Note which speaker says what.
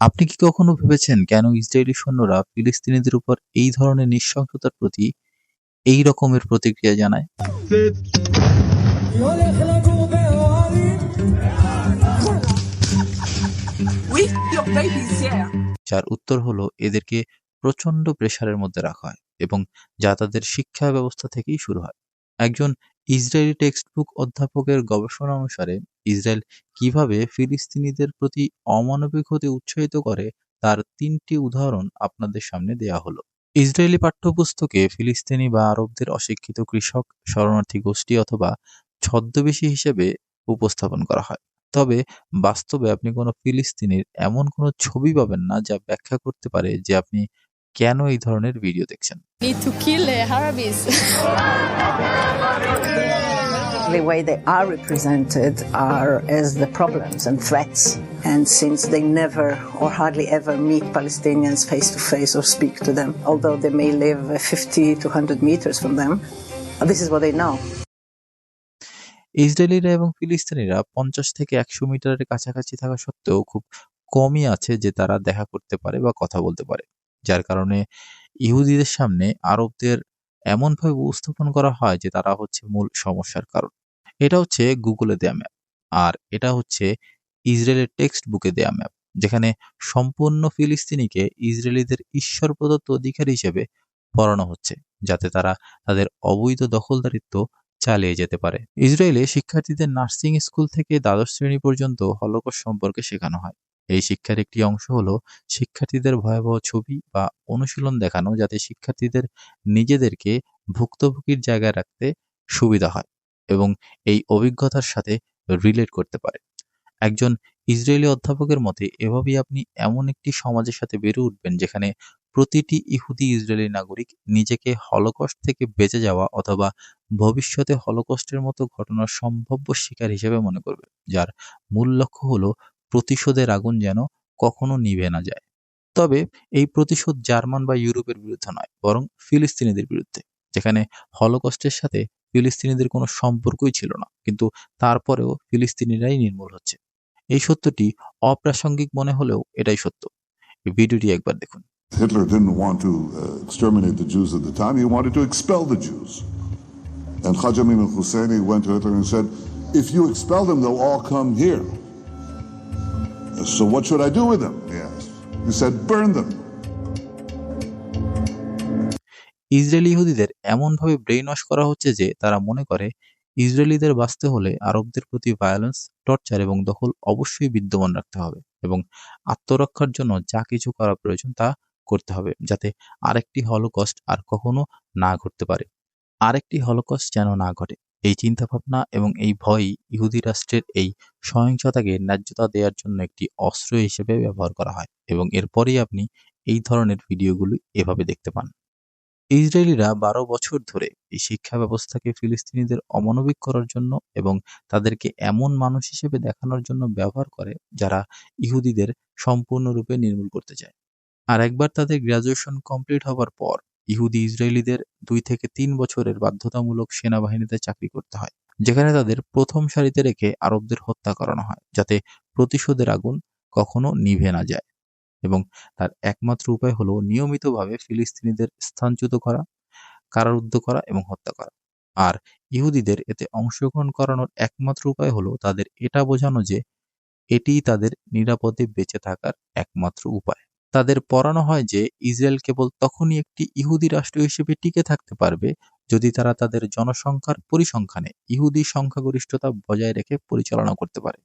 Speaker 1: আপনি কি কখনো ভেবেছেন কেন ইসরায়েলি সৈন্যরা ফিলিস্তিনিদের উপর এই ধরনের নৃশংসতার প্রতি এই রকমের প্রতিক্রিয়া জানায়. যার উত্তর হলো এদেরকে প্রচণ্ড প্রেসারের মধ্যে রাখা হয় এবং যা তাদের শিক্ষা ব্যবস্থা থেকেই শুরু হয় একজন ইসরায়েলি টেক্সটবুক অধ্যাপকের গবেষণা অনুসারে, ইসরায়েল কীভাবে ফিলিস্তিনিদের প্রতি অমানবিক হতে উৎসাহিত করে, তার তিনটি উদাহরণ আপনাদের সামনে দেয়া হলো। ইসরায়েলি পাঠ্যপুস্তকে ফিলিস্তিনি বা আরবদের অশিক্ষিত কৃষক, শরণার্থী গোষ্ঠী অথবা ছদ্মবেশী হিসেবে উপস্থাপন করা হয়। তবে বাস্তবে আপনি কোনো ফিলিস্তিনির এমন কোনো ছবি পাবেন না যা ব্যাখ্যা করতে পারে যে আপনি কেন এই ধরনের ভিডিও দেখছেন
Speaker 2: need to kill uh, Arabs.
Speaker 3: The way they are represented are as the problems and threats. And since they never or hardly ever meet Palestinians face to face or speak to them, although they may live uh, 50 to 100 meters from them, this is what they know.
Speaker 1: ইসরায়েলিরা এবং ফিলিস্তিনিরা পঞ্চাশ থেকে একশো মিটারের কাছাকাছি থাকা সত্ত্বেও খুব কমই আছে যে তারা দেখা করতে পারে বা কথা বলতে পারে যার কারণে ইহুদিদের সামনে আরবদের এমনভাবে উপস্থাপন করা হয় যে তারা হচ্ছে মূল সমস্যার কারণ। এটা হচ্ছে গুগলে দেয়া ম্যাপ। আর এটা হচ্ছে ইসরায়েলের টেক্সট বুকে দেয়া ম্যাপ, যেখানে সম্পূর্ণ ফিলিস্তিনিকে ইসরায়েলিদের ঈশ্বর প্রদত্ত অধিকার হিসেবে পড়ানো হচ্ছে, যাতে তারা তাদের অবৈধ দখলদারিত্ব চালিয়ে যেতে পারে। ইসরায়েলে শিক্ষার্থীদের নার্সিং স্কুল থেকে দ্বাদশ শ্রেণি পর্যন্ত হলোকস্ট সম্পর্কে শেখানো হয়। এই শিক্ষার একটি অংশ হলো শিক্ষার্থীদের ভয়াবহ ছবি বা অনুশীলন দেখানো যাতে শিক্ষার্থীদের নিজেদেরকে ভুক্তভোগীর জায়গায় রাখতে সুবিধা হয় এবং এই অভিজ্ঞতার সাথে রিলেট করতে পারে। একজন ইসরায়েলি অধ্যাপকের মতে, এভাবেই আপনি এমন একটি সমাজের সাথে বেড়ে উঠবেন যেখানে প্রতিটি ইহুদি ইসরায়েলি নাগরিক নিজেকে হলোকস্ট থেকে বেঁচে যাওয়া অথবা ভবিষ্যতে হলোকস্টের মতো ঘটনার সম্ভাব্য শিকার হিসেবে মনে করবে, যার মূল লক্ষ্য হলো প্রতিশোধের আগুন যেন কখনো নিভে না যায় তবে এই প্রতিশোধ জার্মান বা ইউরোপের বিরুদ্ধে নয় বরং ফিলিস্তিনিদের বিরুদ্ধে যেখানে হলোকস্টের সাথে ফিলিস্তিনিদের কোনো সম্পর্কই ছিল না কিন্তু তারপরেও ফিলিস্তিনিরাই নির্মূল হচ্ছে এই সত্যটি অপ্রাসঙ্গিক মনে হলেও এটাই সত্য ভিডিওটি একবার দেখুন
Speaker 4: Hitler didn't want to uh, exterminate the Jews at the time, he wanted to expel the Jews. And Haj Amin al Husseini went to Hitler and said, If you expel them, they'll all come here. So what should I do with them? He asked. He said, Burn them.
Speaker 1: Israeli ইহুদিদের এমনভাবে brain wash করা হচ্ছে যে তারা মনে করে ইসরায়েলিদের বাঁচতে হলে আরবদের প্রতি ভায়োলেন্স টর্চার এবং দখল অবশ্যই বিদ্যমান রাখতে হবে এবং আত্মরক্ষার জন্য যা কিছু করা প্রয়োজন তা করতে হবে যাতে আরেকটি হলোকস্ট আর কখনো না ঘটতে পারে আরেকটি হলোকস্ট যেন না ঘটে এই চিন্তাভাবনা এবং এই ভয়ই ইহুদি রাষ্ট্রের এই সহিংসতাকে ন্যায্যতা দেওয়ার জন্য একটি অস্ত্র হিসেবে ব্যবহার করা হয় এবং এরপরেই আপনি এই ধরনের ভিডিওগুলি এভাবে দেখতে পান। ইসরায়েলিরা বারো বছর ধরে এই শিক্ষা ব্যবস্থাকে ফিলিস্তিনিদের অমানবিক করার জন্য এবং তাদেরকে এমন মানুষ হিসেবে দেখানোর জন্য ব্যবহার করে যারা ইহুদিদের সম্পূর্ণরূপে নির্মূল করতে চায়। আর একবার তাদের গ্র্যাজুয়েশন কমপ্লিট হওয়ার পর ইহুদি ইসরায়েলিদের দুই থেকে তিন বছরের বাধ্যতামূলক সেনাবাহিনীতে চাকরি করতে হয়, যেখানে তাদের প্রথম সারিতে রেখে আরবদের হত্যা করানো হয়, যাতে প্রতিশোধের আগুন কখনো নিভে না যায়। এবং তার একমাত্র উপায় হলো নিয়মিতভাবে ফিলিস্তিনিদের স্থানচ্যুত করা, কারারুদ্ধ করা এবং হত্যা করা। আর ইহুদিদের এতে অংশগ্রহণ করানোর একমাত্র উপায় হলো তাদের এটা বোঝানো যে এটিই তাদের নিরাপদে বেঁচে থাকার একমাত্র উপায়। তাদের পড়ানো হয় যে, ইসরায়েল কেবল তখনই একটি ইহুদি রাষ্ট্র হিসেবে টিকে থাকতে পারবে যদি তারা তাদের জনসংখ্যার পরিসংখ্যানে ইহুদি সংখ্যাগরিষ্ঠতা বজায় রেখে পরিচালনা করতে পারে।